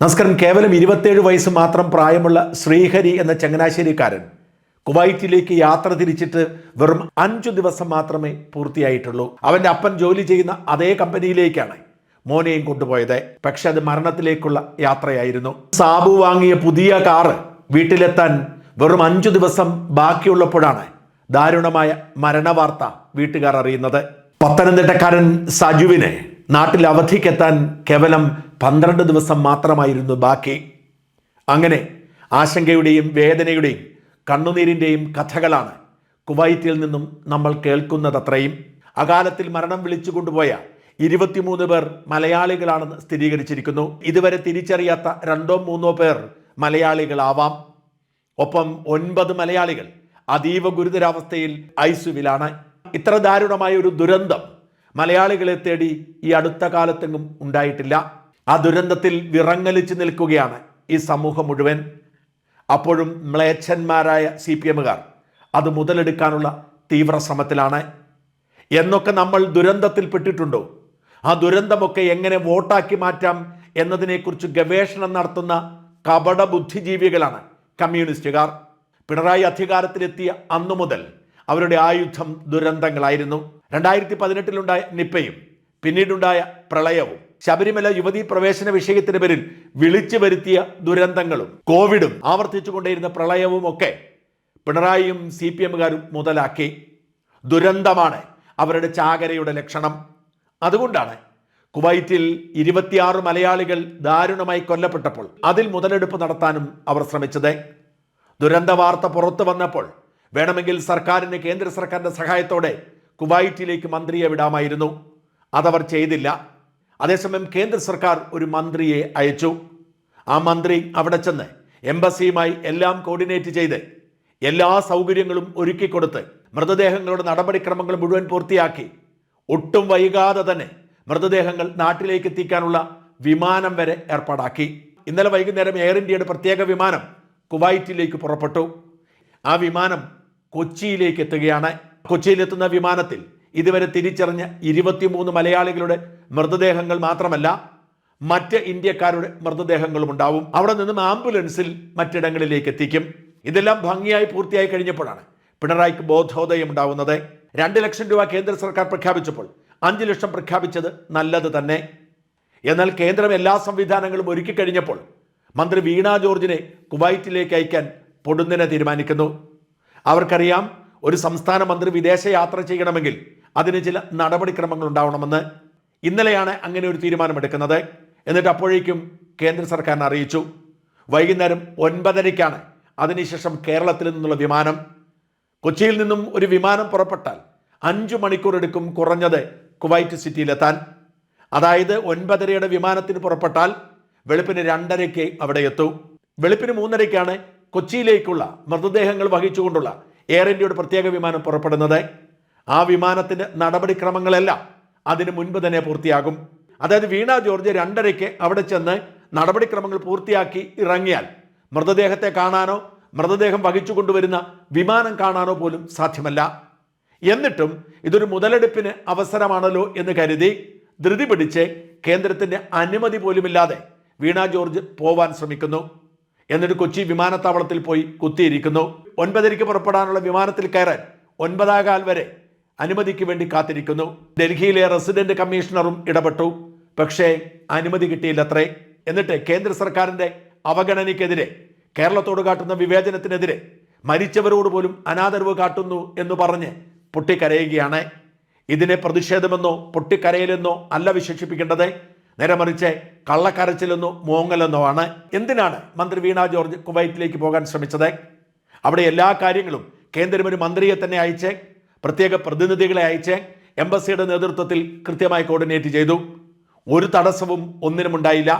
നമസ്കാരം. കേവലം ഇരുപത്തേഴ് വയസ്സ് മാത്രം പ്രായമുള്ള ശ്രീഹരി എന്ന ചങ്ങനാശ്ശേരിക്കാരൻ കുവൈറ്റിലേക്ക് യാത്ര തിരിച്ചിട്ട് വെറും അഞ്ചു ദിവസം മാത്രമേ പൂർത്തിയായിട്ടുള്ളൂ. അവന്റെ അപ്പൻ ജോലി ചെയ്യുന്ന അതേ കമ്പനിയിലേക്കാണ് മോനെയും കൊണ്ടുപോയത്. പക്ഷെ അത് മരണത്തിലേക്കുള്ള യാത്രയായിരുന്നു. സാബു വാങ്ങിയ പുതിയ കാറ് വീട്ടിലെത്താൻ വെറും അഞ്ചു ദിവസം ബാക്കിയുള്ളപ്പോഴാണ് ദാരുണമായ മരണവാർത്ത വീട്ടുകാർ അറിയുന്നത്. പത്തനംതിട്ടക്കാരൻ സജുവിനെ നാട്ടിൽ അവധിക്കെത്താൻ കേവലം പന്ത്രണ്ട് ദിവസം മാത്രമായിരുന്നു ബാക്കി. അങ്ങനെ ആശങ്കയുടെയും വേദനയുടെയും കണ്ണുനീരിന്റെയും കഥകളാണ് കുവൈറ്റിൽ നിന്നും നമ്മൾ കേൾക്കുന്നതത്രയും. അകാലത്തിൽ മരണം വിളിച്ചു കൊണ്ടുപോയ ഇരുപത്തിമൂന്ന് പേർ മലയാളികളാണെന്ന് സ്ഥിരീകരിച്ചിരിക്കുന്നു. ഇതുവരെ തിരിച്ചറിയാത്ത രണ്ടോ മൂന്നോ പേർ മലയാളികളാവാം. ഒപ്പം ഒൻപത് മലയാളികൾ അതീവ ഗുരുതരാവസ്ഥയിൽ ഐസുവിലാണ് ഇത്ര ദാരുണമായ ഒരു ദുരന്തം മലയാളികളെ തേടി ഈ അടുത്ത കാലത്തെങ്ങും ഉണ്ടായിട്ടില്ല. ആ ദുരന്തത്തിൽ വിറങ്ങലിച്ച് നിൽക്കുകയാണ് ഈ സമൂഹം മുഴുവൻ. അപ്പോഴും മ്ലേച്ഛന്മാരായ സി പി എമ്മുകാർ അത് മുതലെടുക്കാനുള്ള തീവ്ര ശ്രമത്തിലാണ് എന്നൊക്കെ നമ്മൾ ദുരന്തത്തിൽ പെട്ടിട്ടുണ്ടോ? ആ ദുരന്തമൊക്കെ എങ്ങനെ വോട്ടാക്കി മാറ്റാം എന്നതിനെക്കുറിച്ച് ഗവേഷണം നടത്തുന്ന കപട ബുദ്ധിജീവികളാണ് കമ്മ്യൂണിസ്റ്റുകാർ. പിണറായി അധികാരത്തിലെത്തിയ അന്നു മുതൽ അവരുടെ ആയുധം ദുരന്തങ്ങളായിരുന്നു. രണ്ടായിരത്തി പതിനെട്ടിലുണ്ടായ നിപ്പയും പിന്നീടുണ്ടായ പ്രളയവും ശബരിമല യുവതീ പ്രവേശന വിഷയത്തിന് പേരിൽ വിളിച്ചു വരുത്തിയ ദുരന്തങ്ങളും കോവിഡും ആവർത്തിച്ചുകൊണ്ടേയിരുന്ന പ്രളയവും ഒക്കെ പിണറായിയും സി പി എമ്മുകാരും മുതലാക്കി. ദുരന്തമാണ് അവരുടെ ചാകരയുടെ ലക്ഷണം. അതുകൊണ്ടാണ് കുവൈറ്റിൽ ഇരുപത്തിയാറ് മലയാളികൾ ദാരുണമായി കൊല്ലപ്പെട്ടപ്പോൾ അതിൽ മുതലെടുപ്പ് നടത്താനും അവർ ശ്രമിച്ചത്. ദുരന്ത വാർത്ത പുറത്തു വന്നപ്പോൾ വേണമെങ്കിൽ സർക്കാരിന് കേന്ദ്ര സർക്കാരിന്റെ സഹായത്തോടെ കുവൈറ്റിലേക്ക് മന്ത്രിയെ വിടാമായിരുന്നു. അതവർ ചെയ്തില്ല. അതേസമയം കേന്ദ്ര സർക്കാർ ഒരു മന്ത്രിയെ അയച്ചു. ആ മന്ത്രി അവിടെ ചെന്ന് എംബസിയുമായി എല്ലാം കോർഡിനേറ്റ് ചെയ്ത് എല്ലാ സൗകര്യങ്ങളും ഒരുക്കിക്കൊടുത്ത് മൃതദേഹങ്ങളുടെ നടപടിക്രമങ്ങൾ മുഴുവൻ പൂർത്തിയാക്കി. ഒട്ടും വൈകാതെ തന്നെ മൃതദേഹങ്ങൾ നാട്ടിലേക്ക് എത്തിക്കാനുള്ള വിമാനം വരെ ഏർപ്പാടാക്കി. ഇന്നലെ വൈകുന്നേരം എയർ ഇന്ത്യയുടെ പ്രത്യേക വിമാനം കുവൈറ്റിലേക്ക് പുറപ്പെട്ടു. ആ വിമാനം കൊച്ചിയിലേക്ക് എത്തുകയാണ്. കൊച്ചിയിലെത്തുന്ന വിമാനത്തിൽ ഇതുവരെ തിരിച്ചറിഞ്ഞ ഇരുപത്തിമൂന്ന് മലയാളികളുടെ മൃതദേഹങ്ങൾ മാത്രമല്ല മറ്റ് ഇന്ത്യക്കാരുടെ മൃതദേഹങ്ങളും ഉണ്ടാവും. അവിടെ നിന്നും ആംബുലൻസിൽ മറ്റിടങ്ങളിലേക്ക് എത്തിക്കും. ഇതെല്ലാം ഭംഗിയായി പൂർത്തിയായി കഴിഞ്ഞപ്പോഴാണ് പിണറായിക്ക് ബോധോദയം ഉണ്ടാവുന്നത്. രണ്ട് ലക്ഷം രൂപ കേന്ദ്ര സർക്കാർ പ്രഖ്യാപിച്ചപ്പോൾ അഞ്ച് ലക്ഷം പ്രഖ്യാപിച്ചത് നല്ലത് തന്നെ. എന്നാൽ കേന്ദ്രം എല്ലാ സംവിധാനങ്ങളും ഒരുക്കി കഴിഞ്ഞപ്പോൾ മന്ത്രി വീണ ജോർജിനെ കുവൈറ്റിലേക്ക് അയക്കാൻ പൊടുന്നിനെ തീരുമാനിക്കുന്നു. അവർക്കറിയാം ഒരു സംസ്ഥാന മന്ത്രി വിദേശയാത്ര ചെയ്യണമെങ്കിൽ അതിന് ചില നടപടിക്രമങ്ങൾ ഉണ്ടാവണമെന്ന് ഇന്നലെയാണ് അങ്ങനെ ഒരു തീരുമാനമെടുക്കുന്നത്. എന്നിട്ട് അപ്പോഴേക്കും കേന്ദ്ര സർക്കാരിനെ അറിയിച്ചു. വൈകുന്നേരം ഒൻപതരയ്ക്കാണ് അതിനുശേഷം കേരളത്തിൽ നിന്നുള്ള വിമാനം. കൊച്ചിയിൽ നിന്നും ഒരു വിമാനം പുറപ്പെട്ടാൽ അഞ്ചു മണിക്കൂർ എടുക്കും കുറഞ്ഞത് കുവൈറ്റ് സിറ്റിയിലെത്താൻ. അതായത് ഒൻപതരയുടെ വിമാനത്തിന് പുറപ്പെട്ടാൽ വെളുപ്പിന് രണ്ടരയ്ക്ക് അവിടെ എത്തൂ. വെളുപ്പിന് മൂന്നരയ്ക്കാണ് കൊച്ചിയിലേക്കുള്ള മൃതദേഹങ്ങൾ വഹിച്ചുകൊണ്ടുള്ള എയർ ഇന്ത്യയുടെ പ്രത്യേക വിമാനം പുറപ്പെടുന്നത്. ആ വിമാനത്തിന്റെ നടപടിക്രമങ്ങളെല്ലാം അതിന് മുൻപ് തന്നെ പൂർത്തിയാകും. അതായത് വീണ ജോർജ് രണ്ടരയ്ക്ക് അവിടെ ചെന്ന് നടപടിക്രമങ്ങൾ പൂർത്തിയാക്കി ഇറങ്ങിയാൽ മൃതദേഹത്തെ കാണാനോ മൃതദേഹം വഹിച്ചു കൊണ്ടുവരുന്ന വിമാനം കാണാനോ പോലും സാധ്യമല്ല. എന്നിട്ടും ഇതൊരു മുതലെടുപ്പിന് അവസരമാണല്ലോ എന്ന് കരുതി ധൃതി പിടിച്ച് കേന്ദ്രത്തിന്റെ അനുമതി പോലുമില്ലാതെ വീണ ജോർജ് പോവാൻ ശ്രമിക്കുന്നു. എന്നിട്ട് കൊച്ചി വിമാനത്താവളത്തിൽ പോയി കുത്തിയിരിക്കുന്നു. ഒൻപതരയ്ക്ക് പുറപ്പെടാനുള്ള വിമാനത്തിൽ കയറാൻ ഒൻപതാകാൽ വരെ അനുമതിക്ക് വേണ്ടി കാത്തിരിക്കുന്നു. ഡൽഹിയിലെ റെസിഡന്റ് കമ്മീഷണറും ഇടപെട്ടു. പക്ഷേ അനുമതി കിട്ടിയില്ലത്രേ. എന്നിട്ട് കേന്ദ്ര സർക്കാരിന്റെ അവഗണനയ്ക്കെതിരെ കേരളത്തോട് കാട്ടുന്ന വിവേചനത്തിനെതിരെ മരിച്ചവരോട് പോലും അനാദരവ് കാട്ടുന്നു എന്ന് പറഞ്ഞ് പൊട്ടിക്കരയുകയാണ്. ഇതിനെ പ്രതിഷേധമെന്നോ പൊട്ടിക്കരയിലെന്നോ അല്ല വിശേഷിപ്പിക്കേണ്ടത്. നേരെ മറിച്ച് കള്ളക്കരച്ചിലെന്നോ മോങ്ങലെന്നോ ആണ്. എന്തിനാണ് മന്ത്രി വീണ ജോർജ് കുവൈറ്റിലേക്ക് പോകാൻ ശ്രമിച്ചത്? അവിടെ എല്ലാ കാര്യങ്ങളും കേന്ദ്രം ഒരു മന്ത്രിയെ തന്നെ അയച്ച് പ്രത്യേക പ്രതിനിധികളെ അയച്ച് എംബസിയുടെ നേതൃത്വത്തിൽ കൃത്യമായി കോർഡിനേറ്റ് ചെയ്തു. ഒരു തടസ്സവും ഒന്നിനും ഉണ്ടായില്ല.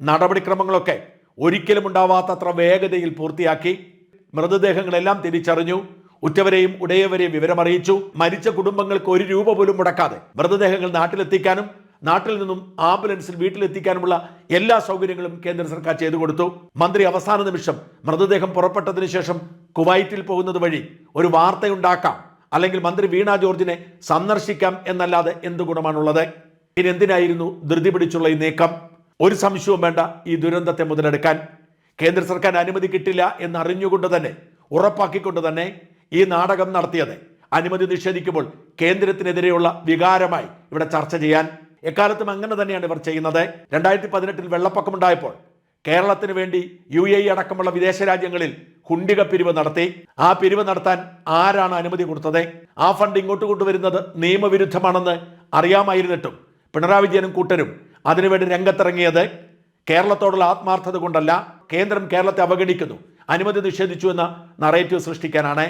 നടപടിക്രമങ്ങളൊക്കെ ഒരിക്കലും ഉണ്ടാവാത്തത്ര വേഗതയിൽ പൂർത്തിയാക്കി. മൃതദേഹങ്ങളെല്ലാം തിരിച്ചറിഞ്ഞു. ഉറ്റവരെയും ഉടയവരെയും വിവരമറിയിച്ചു. മരിച്ച കുടുംബങ്ങൾക്ക് ഒരു രൂപ പോലും മുടക്കാതെ മൃതദേഹങ്ങൾ നാട്ടിലെത്തിക്കാനും നാട്ടിൽ നിന്നും ആംബുലൻസിൽ വീട്ടിലെത്തിക്കാനുമുള്ള എല്ലാ സൗകര്യങ്ങളും കേന്ദ്ര സർക്കാർ ചെയ്തു കൊടുത്തു. മന്ത്രി അവസാന നിമിഷം മൃതദേഹം പുറപ്പെട്ടതിന് ശേഷം കുവൈറ്റിൽ പോകുന്നത് വഴി ഒരു വാർത്തയുണ്ടാക്കാം. അല്ലെങ്കിൽ മന്ത്രി വീണ ജോർജിനെ സന്ദർശിക്കാം എന്നല്ലാതെ എന്ത് ഗുണമാണുള്ളത്? ഇനി എന്തിനായിരുന്നു ധൃതി പിടിച്ചുള്ള ഈ നീക്കം? ഒരു സംശയവും വേണ്ട ഈ ദുരന്തത്തെ മുതലെടുക്കാൻ. കേന്ദ്ര സർക്കാർ അനുമതി കിട്ടില്ല എന്ന് അറിഞ്ഞുകൊണ്ട് തന്നെ ഉറപ്പാക്കിക്കൊണ്ട് തന്നെ ഈ നാടകം നടത്തിയത്. അനുമതി നിഷേധിക്കുമ്പോൾ കേന്ദ്രത്തിനെതിരെയുള്ള വികാരമായി ഇവിടെ ചർച്ച ചെയ്യാൻ. എക്കാലത്തും അങ്ങനെ തന്നെയാണ് ഇവർ ചെയ്യുന്നത്. രണ്ടായിരത്തി പതിനെട്ടിൽ വെള്ളപ്പൊക്കമുണ്ടായപ്പോൾ കേരളത്തിന് വേണ്ടി യു എ അടക്കമുള്ള വിദേശ രാജ്യങ്ങളിൽ കുണ്ടിക പിരിവ് നടത്തി. ആ പിരിവ് നടത്താൻ ആരാണ് അനുമതി കൊടുത്തത്? ആ ഫണ്ട് ഇങ്ങോട്ട് കൊണ്ടുവരുന്നത് നിയമവിരുദ്ധമാണെന്ന് അറിയാമായിരുന്നിട്ടും പിണറായി വിജയനും കൂട്ടരും അതിനുവേണ്ടി രംഗത്തിറങ്ങിയത് കേരളത്തോടുള്ള ആത്മാർത്ഥത കൊണ്ടല്ല കേന്ദ്രം കേരളത്തെ അവഗണിക്കുന്നു അനുമതി നിഷേധിച്ചു എന്ന നറേറ്റീവ് സൃഷ്ടിക്കാനാണ്.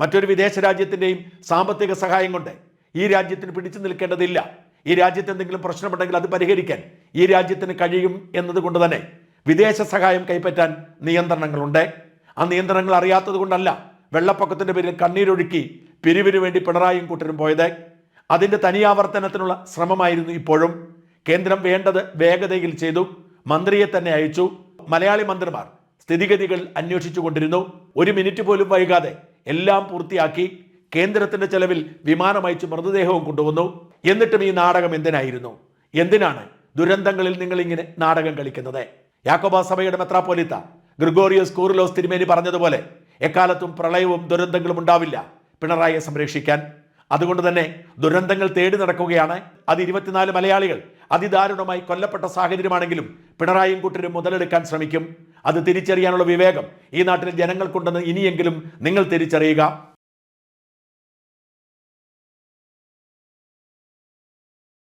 മറ്റൊരു വിദേശ രാജ്യത്തിന്റെയും സാമ്പത്തിക സഹായം കൊണ്ട് ഈ രാജ്യത്തിന് പിടിച്ചു നിൽക്കേണ്ടതില്ല. ഈ രാജ്യത്ത് എന്തെങ്കിലും പ്രശ്നമുണ്ടെങ്കിൽ അത് പരിഹരിക്കാൻ ഈ രാജ്യത്തിന് കഴിയും എന്നതുകൊണ്ട് തന്നെ വിദേശ സഹായം കൈപ്പറ്റാൻ നിയന്ത്രണങ്ങളുണ്ട്. ആ നിയന്ത്രണങ്ങൾ അറിയാത്തത് കൊണ്ടല്ല വെള്ളപ്പൊക്കത്തിന്റെ പേരിൽ കണ്ണീരൊഴുക്കി പിരിവിനു വേണ്ടി പിണറായിയും കൂട്ടരും പോയത്. അതിന്റെ തനിയാവർത്തനത്തിനുള്ള ശ്രമമായിരുന്നു ഇപ്പോഴും. കേന്ദ്രം വേണ്ടത് വേഗതയിൽ ചെയ്തു. മന്ത്രിയെ തന്നെ അയച്ചു. മലയാളി മന്ത്രിമാർ സ്ഥിതിഗതികൾ അന്വേഷിച്ചു കൊണ്ടിരുന്നു. ഒരു മിനിറ്റ് പോലും വൈകാതെ എല്ലാം പൂർത്തിയാക്കി കേന്ദ്രത്തിന്റെ ചെലവിൽ വിമാനം അയച്ച് മൃതദേഹവും കൊണ്ടുവന്നു. എന്നിട്ടും ഈ നാടകം എന്തിനായിരുന്നു? എന്തിനാണ് ദുരന്തങ്ങളിൽ നിങ്ങൾ ഇങ്ങനെ നാടകം കളിക്കുന്നത്? യാക്കോബ സഭയുടെ മെത്രാപ്പൊലിത്ത ഗ്രിഗോറിയസ് കൂറിലോസ് തിരുമേനി പറഞ്ഞതുപോലെ എക്കാലത്തും പ്രളയവും ദുരന്തങ്ങളും ഉണ്ടാവില്ല. പിണറായിയെ സംരക്ഷിക്കാൻ. അതുകൊണ്ട് തന്നെ ദുരന്തങ്ങൾ തേടി നടക്കുകയാണ്. അത് ഇരുപത്തിനാല് മലയാളികൾ അതിദാരുണമായി കൊല്ലപ്പെട്ട സാഹചര്യമാണെങ്കിലും പിണറായിയും കൂട്ടരും മുതലെടുക്കാൻ ശ്രമിക്കും. അത് തിരിച്ചറിയാനുള്ള വിവേകം ഈ നാട്ടിലെ ജനങ്ങൾക്കുണ്ടെന്ന് ഇനിയെങ്കിലും നിങ്ങൾ തിരിച്ചറിയുക.